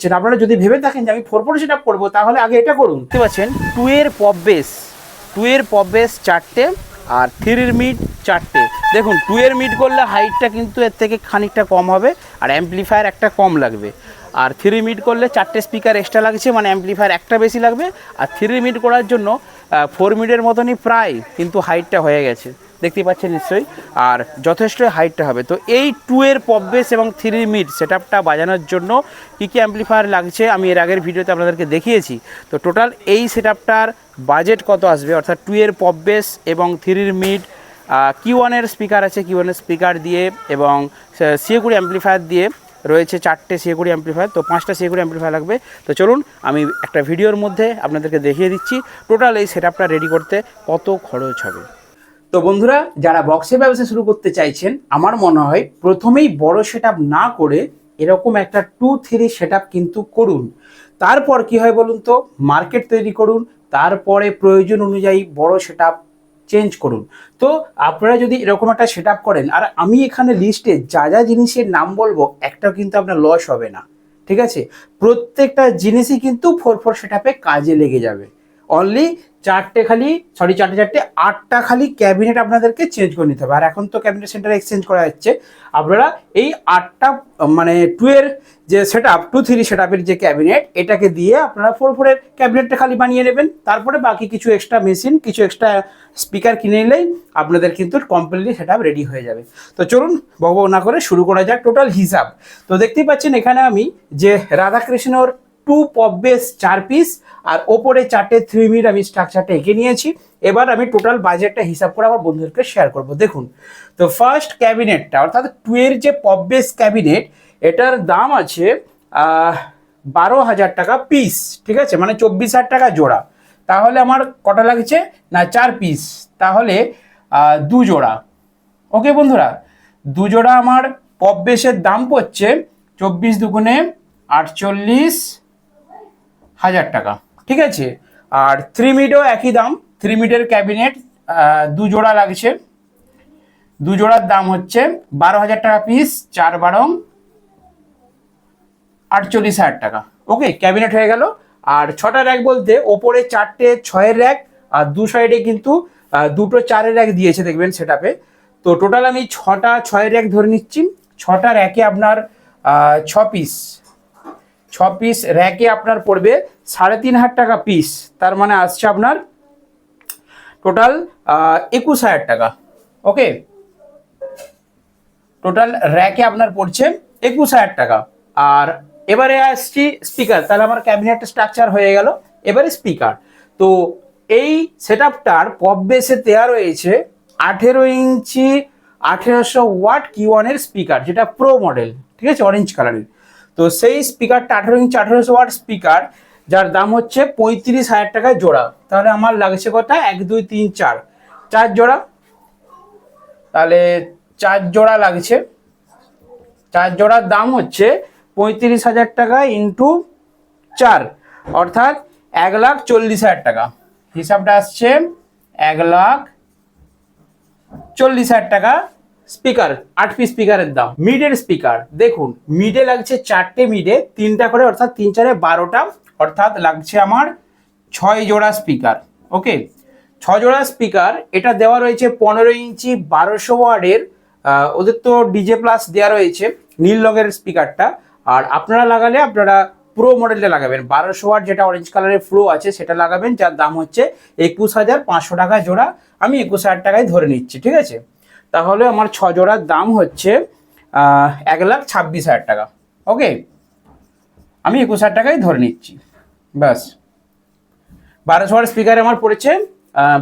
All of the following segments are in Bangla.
সেটা আপনারা যদি ভেবে থাকেন যে আমি ফোর ফোর সেট আপ করব, তাহলে আগে এটা করুন। দেখতে পাচ্ছেন টু এর পপ বেস টু এর পপ বেস চারটে আর থ্রির মিড চারটে। দেখুন টু এর মিড করলে হাইটটা কিন্তু এর থেকে খানিকটা কম হবে আর অ্যাম্পলিফায়ার একটা কম লাগবে। আর থ্রি মিড করলে চারটে স্পিকার এক্সট্রা লাগছে মানে অ্যাম্পলিফায়ার একটা বেশি লাগবে। আর থ্রি মিড করার জন্য ফোর মিডের মতনই প্রায় কিন্তু হাইটটা হয়ে গেছে। দেখতে পাচ্ছেন নিশ্চয়ই। আর যথেষ্ট হাইটটা হবে। তো এই টু এর পপ বেস এবং থ্রি মিড সেট বাজানোর জন্য কী কী অ্যাম্পলিফায়ার লাগছে আমি এর আগের ভিডিওতে আপনাদেরকে দেখিয়েছি। তো টোটাল এই সেট বাজেট কত আসবে? অর্থাৎ টু এর পপ বেস এবং থ্রির মিড কিউ ওয়ানের স্পিকার আছে কিউ ওয়ানের স্পিকার দিয়ে এবং সিএকুড়ি অ্যাম্পলিফায়ার দিয়ে রয়েছে চারটে সিএকুড়ি অ্যাম্পলিফায়ার তো পাঁচটা সিএকুড়ি অ্যাম্পলিফায়ার লাগবে। তো চলুন, আমি একটা ভিডিওর মধ্যে আপনাদেরকে দেখিয়ে দিচ্ছি। টোটাল এই সেট রেডি করতে কত খরচ হবে? তো বন্ধুরা, যারা বক্সের ব্যবসা শুরু করতে চাইছেন, আমার মনে হয় প্রথমেই বড় সেট না করে এরকম একটা টু থ্রি সেট কিন্তু করুন। তারপর কি হয় বলুন তো? মার্কেট তৈরি করুন, তারপরে প্রয়োজন অনুযায়ী বড় সেট চেঞ্জ করুন। তো আপনারা যদি এরকম একটা সেট করেন, আর আমি এখানে লিস্টে যা যা জিনিসের নাম বলব, একটাও কিন্তু আপনার লস হবে না। ঠিক আছে? প্রত্যেকটা জিনিসই কিন্তু ফোর ফোর সেট কাজে লেগে যাবে। অনলি চারটে খালি সরি চারটে চারটে, আটটা খালি ক্যাবিনেট আপনাদেরকে চেঞ্জ করে নিতে হবে। আর এখন তো ক্যাবিনেট সেন্টারে এক্সচেঞ্জ করা যাচ্ছে আপনারা এই আটটা মানে টু এর যে set up two three set আপের যে ক্যাবিনেট এটাকে দিয়ে আপনারা ফোর ফোরের ক্যাবিনেটটা খালি বানিয়ে নেবেন। তারপরে বাকি কিছু এক্সট্রা মেশিন কিছু এক্সট্রা স্পিকার কিনে নিলেই আপনাদের কিন্তু কমপ্লিটলি সেট আপ রেডি হয়ে যাবে। তো চলুন বক না করে শুরু করা যাক টোটাল হিসাব। তো দেখতেই পাচ্ছেন এখানে আমি যে রাধাকৃষ্ণর টু পপ বেস চার পিস আর ওপরে চারটে থ্রি মিট আমি স্ট্রাকচারটা এঁকে নিয়েছি। এবার আমি টোটাল বাজেটটা হিসাব করে আমার বন্ধুদেরকে শেয়ার করব। দেখুন, তো ফার্স্ট ক্যাবিনেটটা অর্থাৎ টু এর যে পপ বেস ক্যাবিনেট এটার দাম আছে বারো হাজার টাকা পিস ঠিক আছে? মানে চব্বিশ হাজার টাকা জোড়া। তাহলে আমার কটা লাগছে? না, চার পিস তাহলে দু জোড়া। ওকে বন্ধুরা? দু জোড়া আমার পপ বেসের দাম পড়ছে চব্বিশ দুগুণে আটচল্লিশ হাজার টাকা। ঠিক আছে? আর থ্রি মিডও একই দাম। থ্রি মিডের ক্যাবিনেট দু জোড়া লাগছে। দু জোড়ার দাম হচ্ছে বারো হাজার টাকা পিস চার বারং আটচল্লিশ হাজার টাকা। ওকে ক্যাবিনেট হয়ে গেল। আর ছটা র্যাক বলতে ওপরে চারটে, ছয়ের র্যাক আর দু সাইডে কিন্তু দুটো চারের র্যাক দিয়েছে দেখবেন সেটাপে তো টোটাল আমি ছটা ছয়ের র্যাক ধরে নিচ্ছি। ছটা র্যাকে আপনার ছ পিস ছ পিস র্যাকে আপনার পড়বে সাড়ে তিন হাজার টাকা পিস তার মানে আসছে আপনার টোটাল একুশ হাজার টাকা। ওকে টোটাল র্যাকে আপনার পড়ছে একুশ হাজার টাকা। আর এবারে আসছি স্পিকার তাহলে আমার ক্যাবিনেট স্ট্রাকচার হয়ে গেল। এবারে স্পিকার তো এই সেট আপটার পপ বেসে দেওয়া রয়েছে আঠেরো ইঞ্চি আঠেরোশো ওয়াট কিওয়ানের স্পিকার যেটা প্রো মডেল ঠিক আছে? অরেঞ্জ কালারের তো সেই স্পিকারটা আঠেরো ইঞ্চি আঠেরোশো ওয়াট স্পিকার যার দাম হচ্ছে পঁয়ত্রিশ হাজার টাকায় জোড়া। তাহলে আমার লাগছে কথা এক, দুই, তিন, চার। চার জোড়া? তাহলে চার জোড়া লাগছে। চার জোড়ার দাম হচ্ছে পঁয়ত্রিশ হাজার টাকা ইন্টু চার। অর্থাৎ এক লাখ চল্লিশ হাজার টাকা। হিসাবটা আসছে এক লাখ চল্লিশ হাজার টাকা। স্পিকার, আট পিস স্পিকারের দাম। মিডের স্পিকার দেখুন মিডে লাগছে চারটে মিডে তিনটা করে, অর্থাৎ তিন চারে বারোটা, অর্থাৎ লাগছে আমার ছয় জোড়া স্পিকার ওকে ছ জোড়া স্পিকার এটা দেওয়া রয়েছে পনেরো ইঞ্চি, বারোশো ওয়ার্ডের ওদের তো ডিজে প্লাস দেওয়া রয়েছে, নীল রঙের স্পিকারটা আর আপনারা লাগালে আপনারা প্রো মডেলটা লাগাবেন। বারোশো ওয়াট যেটা অরেঞ্জ কালারের প্রো আছে, সেটা লাগাবেন, যার দাম হচ্ছে একুশ হাজার পাঁচশো টাকা জোড়া। আমি একুশ হাজার টাকায় ধরে নিচ্ছি, ঠিক আছে? তাহলে আমার ছ জোড়ার দাম হচ্ছে এক লাখ ছাব্বিশ হাজার টাকা। ওকে আমি একুশ হাজার টাকাই ধরে নিচ্ছি। ব্যাস। বারোশো ওয়াট স্পিকার আমার পড়েছে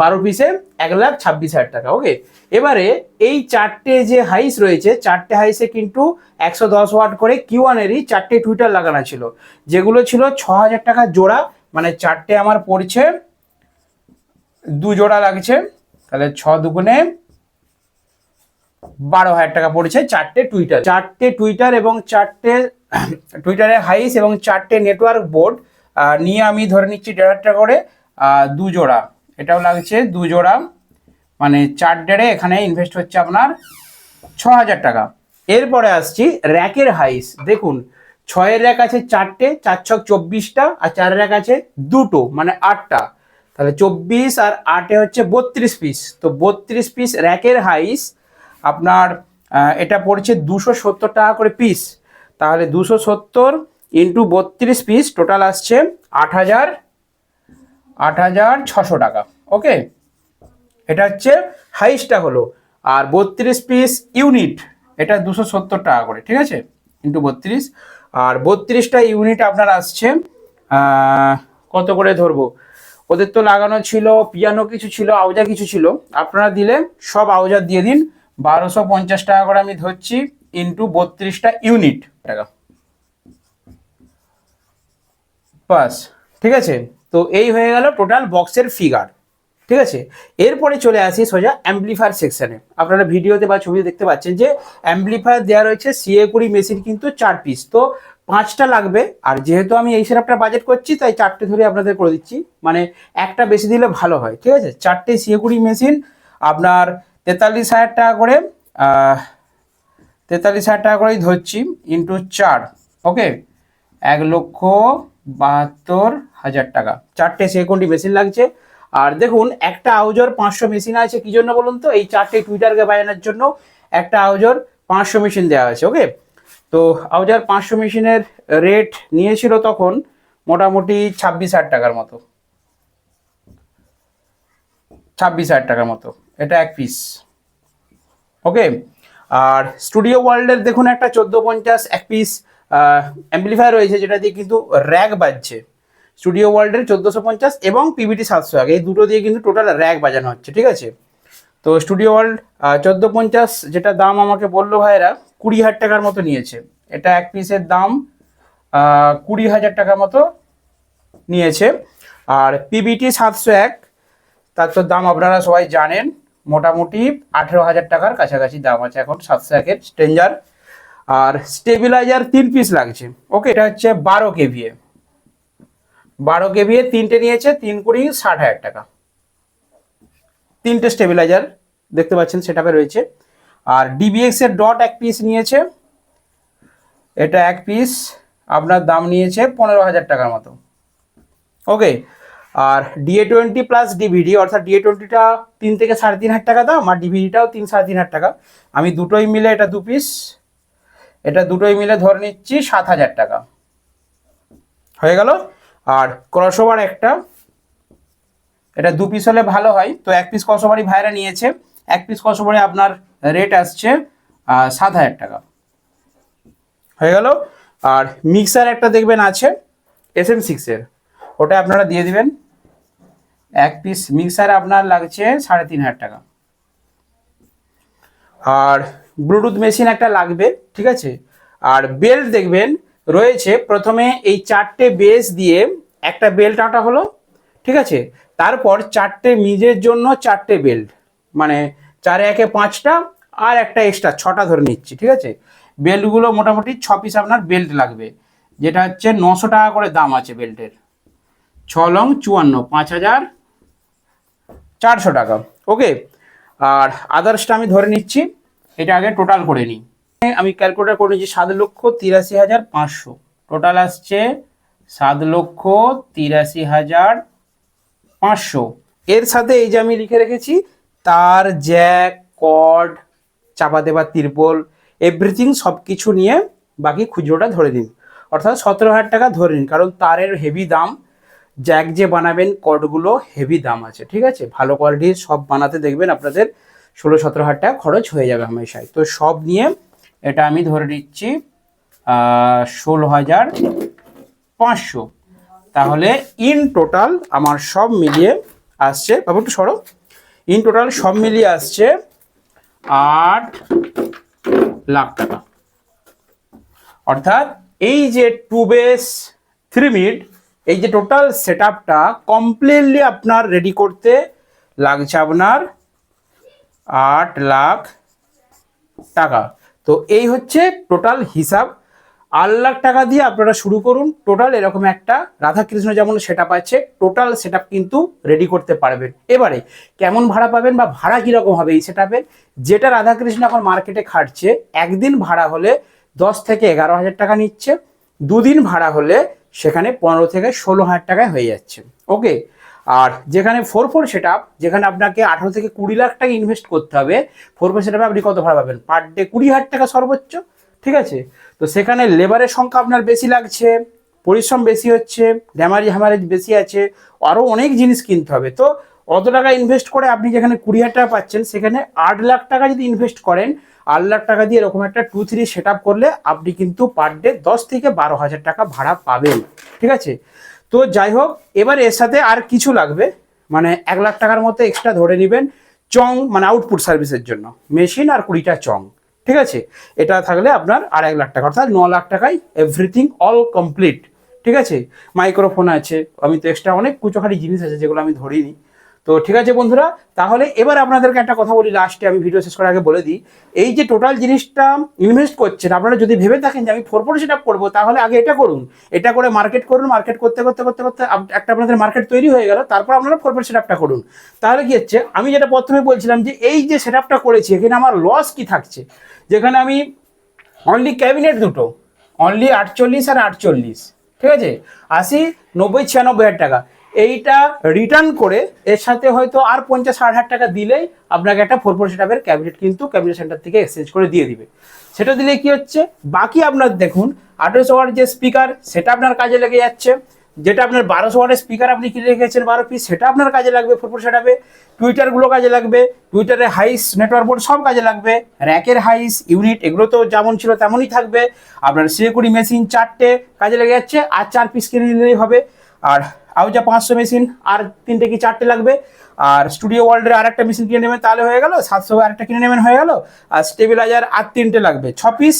বারো পিসে এক লাখ ছাব্বিশ হাজার টাকা। ওকে এবারে এই চারটে যে হাইস রয়েছে, চারটে হাইসে কিন্তু একশো দশ ওয়াট করে কিউয়ানেরই চারটে টুইটার লাগানো ছিল, যেগুলো ছিল ছ হাজার টাকা জোড়া মানে চারটে আমার পড়ছে, দু জোড়া লাগছে, তাহলে ছ দুগুণে বারো হাজার টাকা পড়েছে, চারটে টুইটার চারটে টুইটার এবং চারটে টুইটারের হাইস এবং চারটে নেটওয়ার্ক বোর্ড নিয়ে আমি ধরে নিচ্ছি দেড় হাজার টাকা করে দু জোড়া। এটাও লাগছে দু জোড়া। মানে চার ডেড়ে এখানে ইনভেস্ট হচ্ছে আপনার ছ হাজার টাকা। এরপরে আসছি র্যাকের হাইস দেখুন, ছয়ের র্যাক আছে চারটে, চার ছক চব্বিশটা, আর চার র্যাক আছে দুটো মানে আটটা। তাহলে চব্বিশ আর আটে হচ্ছে বত্রিশ পিস তো বত্রিশ পিস র্যাকের হাইস আপনার এটা পড়ছে দুশো সত্তর টাকা করে পিস তাহলে দুশো সত্তর ইন্টু বত্রিশ পিস টোটাল আসছে আট হাজার আট হাজার ছশো টাকা। ওকে এটা হচ্ছে হাইসটা হলো। আর বত্রিশ পিস ইউনিট এটা দুশো সত্তর টাকা করে, ঠিক আছে? ইন্টু বত্রিশ। আর বত্রিশটা ইউনিট আপনার আসছে কত করে ধরবো? ওদের তো লাগানো ছিল, পিয়ানো কিছু ছিল, আউজা কিছু ছিল। আপনারা দিলে সব আউজা দিয়ে দিন। বারোশো পঞ্চাশ টাকা করে আমি ধরছি ইন্টু বত্রিশটা ইউনিট টাকা। বাস ঠিক আছে? তো এই হয়ে গেল টোটাল বক্সের ফিগার ঠিক আছে? এরপরে চলে আসি সোজা অ্যাম্পলিফায়ার সেকশনে আপনারা ভিডিওতে বা ছবিতে দেখতে পাচ্ছেন যে অ্যাম্পলিফায়ার দেওয়া রয়েছে সিএ কুড়ি মেশিন কিন্তু চার পিস তো পাঁচটা লাগবে আর যেহেতু আমি এই সেটআপটা বাজেট করছি তাই চারটে ধরে আপনাদের করে দিচ্ছি। মানে একটা বেশি দিলে ভালো হয় ঠিক আছে? চারটে সিএ কুড়ি মেশিন আপনার তেতাল্লিশ হাজার টাকা করে তেতাল্লিশ হাজার টাকা করেই ধরছি ইন্টু চার ওকে এক লক্ষ বাহাত্তর হাজার টাকা। চারটে সেকেন্ডি মেশিন লাগছে। আর দেখুন, একটা আউজর পাঁচশো মেশিন আছে, কি জন্য বলুন তো? এই চারটে টুইটারকে বাজানোর জন্য একটা আউজর পাঁচশো মেশিন দেওয়া আছে ওকে তো আউজার পাঁচশো মেশিনের রেট নিয়েছিল তখন মোটামুটি ছাব্বিশ হাজার টাকার মতো। ছাব্বিশ হাজার টাকার মতো। এটা এক পিস ওকে আর স্টুডিও ওয়ার্ল্ডের দেখুন একটা চোদ্দ পঞ্চাশ এক পিস অ্যাম্পলিফায়ার রয়েছে যেটা দিয়ে কিন্তু র্যাক বাজছে। স্টুডিও ওয়ার্ল্ডের চোদ্দোশো পঞ্চাশ এবং পিবিটি সাতশো এক, এই দুটো দিয়ে কিন্তু টোটাল র্যাক বাজানো হচ্ছে, ঠিক আছে? তো স্টুডিও ওয়ার্ল্ড চোদ্দ পঞ্চাশ যেটা দাম আমাকে বলল ভাইরা কুড়ি হাজার টাকার মতো নিয়েছে। এটা এক পিসের দাম কুড়ি হাজার টাকার মতো নিয়েছে। আর পিবিটি সাতশো এক, তার তো দাম আপনারা সবাই জানেন। মোটামুটি আঠেরো হাজার টাকার কাছাকাছি দাম আছে এখন সাতশো একের স্ট্রেঞ্জার। আর স্টেবিলাইজার তিন পিস লাগছে। ওকে, এটা হচ্ছে বারো কেভিএ। বারো কেভিএ তিনটে নিয়েছে, তিন কুড়ি ষাট হাজার টাকা। তিনটে স্টেবিলাইজার দেখতে পাচ্ছেন সেটাপে রয়েছে। আর ডিবিএক্স এর ডট এক পিস নিয়েছে। এটা এক পিস, আপনার দাম নিয়েছে পনেরো হাজার টাকার মতো। ওকে আর ডিএ টোয়েন্টি প্লাস ডিভিডি অর্থাৎ ডিএ টোয়েন্টিটা তিন থেকে সাড়ে তিন হাজার টাকা দাম, আর ডিভিডিটাও তিন সাড়ে তিন হাজার টাকা। আমি দুটোই মিলে এটা দু পিস এটা দুটোই মিলে ধরে নিচ্ছি সাত হাজার টাকা। হয়ে গেল? আর ক্রসওভার একটা, এটা দু পিস হলে ভালো হয়। তো এক পিস কসবারি ভাইরা নিয়েছে। এক পিস কসবারি আপনার রেট আসছে সাত হাজার টাকা। হয়ে গেল? আর মিক্সার একটা দেখবেন আছে এস এম সিক্সের ওটা আপনারা দিয়ে দিবেন। এক পিস মিক্সার আপনার লাগছে সাড়ে তিন হাজার টাকা। আর ব্লুটুথ মেশিন একটা লাগবে, ঠিক আছে? আর বেল্ট দেখবেন, রয়েছে প্রথমে এই চারটে বেস দিয়ে একটা বেল্ট আটা হলো, ঠিক আছে? তারপর চারটে মিজের জন্য চারটে বেল্ট মানে চারে একে পাঁচটা আর একটা এক্সট্রা ছটা ধরে নিচ্ছি, ঠিক আছে? বেল্টগুলো মোটামুটি ছ পিস আপনার বেল্ট লাগবে, যেটা হচ্ছে নশো টাকা করে দাম আছে বেল্টের ছ লং চুয়ান্ন, পাঁচ হাজার চারশো টাকা। ওকে, আর আদার্সটা আমি ধরে নিচ্ছি, এটা আগে টোটাল করে নিই। আমি ক্যালকুলেটার করে নিচ্ছি সাত লক্ষ তিরাশি হাজার পাঁচশো। টোটাল আসছে সাত লক্ষ তিরাশি হাজার পাঁচশো। এর সাথে এই যে আমি লিখে রেখেছি, তার জ্যাক কর্ড চাপা দেবার তিরপল এভরিথিং সব কিছু নিয়ে বাকি খুচরোটা ধরে দিন অর্থাৎ সতেরো হাজার টাকা ধরে নিন, কারণ তারের হেভি দাম জ্যাক যে বানাবেন কর্ডগুলো হেভি দাম আছে, ঠিক আছে? ভালো কোয়ালিটির সব বানাতে দেখবেন আপনাদের ষোলো সতেরো হাজার টাকা খরচ হয়ে যাবে হামেশায় তো সব নিয়ে এটা আমি ধরে নিচ্ছি ষোলো হাজার পাঁচশো। তাহলে ইন টোটাল আমার সব মিলিয়ে আসছে, বাবু একটু সরো। ইন টোটাল সব মিলিয়ে আসছে আট লাখ টাকা। অর্থাৎ এই যে টু বেস থ্রি মিড এই যে টোটাল সেট আপটা কমপ্লিটলি আপনার রেডি করতে লাগছে আপনার আট লাখ টাকা। তো এই হচ্ছে টোটাল হিসাব। আট লাখ টাকা দিয়ে আপনারা শুরু করুন। টোটাল এরকম একটা রাধাকৃষ্ণ যেমন সেট আপ আছে টোটাল সেট কিন্তু রেডি করতে পারবেন। এবারে কেমন ভাড়া পাবেন বা ভাড়া কীরকম হবে এই সেট যেটা রাধাকৃষ্ণ এখন মার্কেটে খাটছে, একদিন ভাড়া হলে দশ থেকে এগারো হাজার টাকা নিচ্ছে, দুদিন ভাড়া হলে সেখানে পনেরো থেকে ষোলো হাজার টাকায় হয়ে যাচ্ছে। ওকে আর যেখানে ফোর ফোর সেট যেখানে আপনাকে আঠারো থেকে কুড়ি লাখ টাকা ইনভেস্ট করতে হবে ফোর ফোর সেট আপনি কত ভাড়া পাবেন? পার ডে কুড়ি হাজার টাকা সর্বোচ্চ, ঠিক আছে? তো সেখানে লেবারের সংখ্যা আপনার বেশি লাগছে, পরিশ্রম বেশি হচ্ছে ড্যামারেজ হ্যামারেজ বেশি আছে আরও অনেক জিনিস কিনতে হবে। তো অত টাকা ইনভেস্ট করে আপনি যেখানে কুড়ি হাজার টাকা পাচ্ছেন, সেখানে আট লাখ টাকা যদি ইনভেস্ট করেন আট লাখ টাকা দিয়ে এরকম একটা টু থ্রি সেট করলে আপনি কিন্তু পার ডে দশ থেকে বারো হাজার টাকা ভাড়া পাবেন। ঠিক আছে? তো যাই হোক, এবার এর সাথে আর কিছু লাগবে। মানে এক লাখ টাকার মতো এক্সট্রা ধরে নেবেন চং মানে আউটপুট সার্ভিসের জন্য। মেশিন আর কুড়িটা চং। ঠিক আছে? এটা থাকলে আপনার আর এক লাখ টাকা, অর্থাৎ ন লাখ টাকায় এভরিথিং অল কমপ্লিট ঠিক আছে? মাইক্রোফোন আছে, আমি তো এক্সট্রা অনেক কুচোখাটি জিনিস আছে যেগুলো আমি ধরিনি। তো ঠিক আছে বন্ধুরা, তাহলে এবার আপনাদেরকে একটা কথা বলি লাস্টে আমি ভিডিও শেষ করার আগে বলে দিই। এই যে টোটাল জিনিসটা ইনভেস্ট করছেন, আপনারা যদি ভেবে থাকেন যে আমি ফোর ফোর সেট করব, তাহলে আগে এটা করুন। এটা করে মার্কেট করুন মার্কেট করতে করতে করতে করতে একটা আপনাদের মার্কেট তৈরি হয়ে গেল, তারপর আপনারা ফোর ফোর সেট করুন। তাহলে কি হচ্ছে, আমি যেটা প্রথমে বলছিলাম যে এই যে সেট আপটা করেছি, এখানে আমার লস কি থাকছে? যেখানে আমি অনলি ক্যাবিনেট দুটো অনলি আটচল্লিশ আর আটচল্লিশ, ঠিক আছে? আশি, নব্বই, ছিয়ানব্বই হাজার টাকা। এইটা রিটার্ন করে, এর সাথে হয়তো আর পঞ্চাশ ষাট হাজার টাকা দিলেই আপনাকে একটা ফোর ফোর সেটাপের ক্যাবিনেট কিন্তু ক্যাবিনেট সেন্টার থেকে এক্সচেঞ্জ করে দিয়ে দিবে। সেটা দিলে কি হচ্ছে? বাকি আপনার দেখুন, আঠেরোশো ওয়াট যে স্পিকার সেটা আপনার কাজে লেগে যাচ্ছে। যেটা আপনার বারোশো ওয়াটের স্পিকার আপনি কিনে রেখেছেন বারো পিস সেটা আপনার কাজে লাগবে ফোর সেটাপে টুইটারগুলো কাজে লাগবে টুইটারের হাইস নেটওয়ার্ক বোর্ড সব কাজে লাগবে। র্যাকের হাইস ইউনিট এগুলো তো যেমন ছিল তেমনই থাকবে। আপনার সিকিউরিটি মেশিন চারটে কাজে লেগে যাচ্ছে, আর চার পিস কিনে নিলেই হবে। আর আউজা পাঁচশো মেশিন আর তিনটে কি চারটে লাগবে? আর স্টুডিও ওয়ার্ল্ডের আর একটা মেশিন কিনে নেবেন, তাহলে হয়ে গেল, সাতশো আরেকটা কিনে নেবেন, হয়ে গেল, আর স্টেবিলাইজার আর তিনটে লাগবে। ছ পিস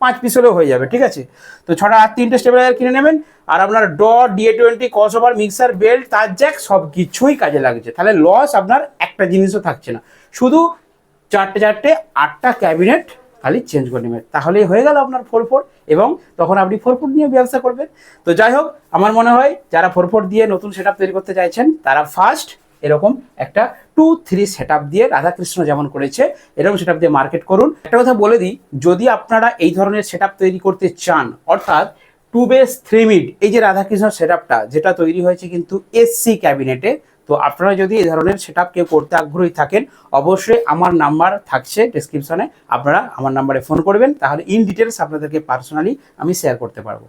পাঁচ পিস হলেও হয়ে যাবে, ঠিক আছে? তো ছটা আর তিনটে স্টেবিলাইজার কিনে নেবেন, আর আপনার ড DA twenty crossover mixer belt তার জ্যাক সব কিছুই কাজে লাগছে। তাহলে লস আপনার একটা জিনিসও থাকছে না। শুধু চারটে চারটে, আটটা ক্যাবিনেট খালি চেঞ্জ করে নেবেন। তাহলেই হয়ে গেল আপনার ফোর ফোর এবং তখন আপনি ফোর ফোর নিয়ে ব্যবসা করবেন। তো যাই হোক, আমার মনে হয় যারা ফোর ফোর দিয়ে নতুন সেট তৈরি করতে চাইছেন, তারা ফার্স্ট এরকম একটা টু থ্রি সেট দিয়ে রাধাকৃষ্ণ যেমন করেছে, এরকম সেট দিয়ে মার্কেট করুন। একটা কথা বলে দিই, যদি আপনারা এই ধরনের সেট তৈরি করতে চান, অর্থাৎ টু বেস থ্রি মিড এই যে রাধাকৃষ্ণ সেট যেটা তৈরি হয়েছে কিন্তু এসসি ক্যাবিনেটে তো আপনারা যদি এই ধরনের সেট কেউ করতে আগ্রহী থাকেন, অবশ্যই আমার নাম্বার থাকছে ডিসক্রিপশনে আপনারা আমার নাম্বারে ফোন করবেন, তাহলে ইন ডিটেলস আপনাদেরকে পার্সোনালি আমি শেয়ার করতে পারব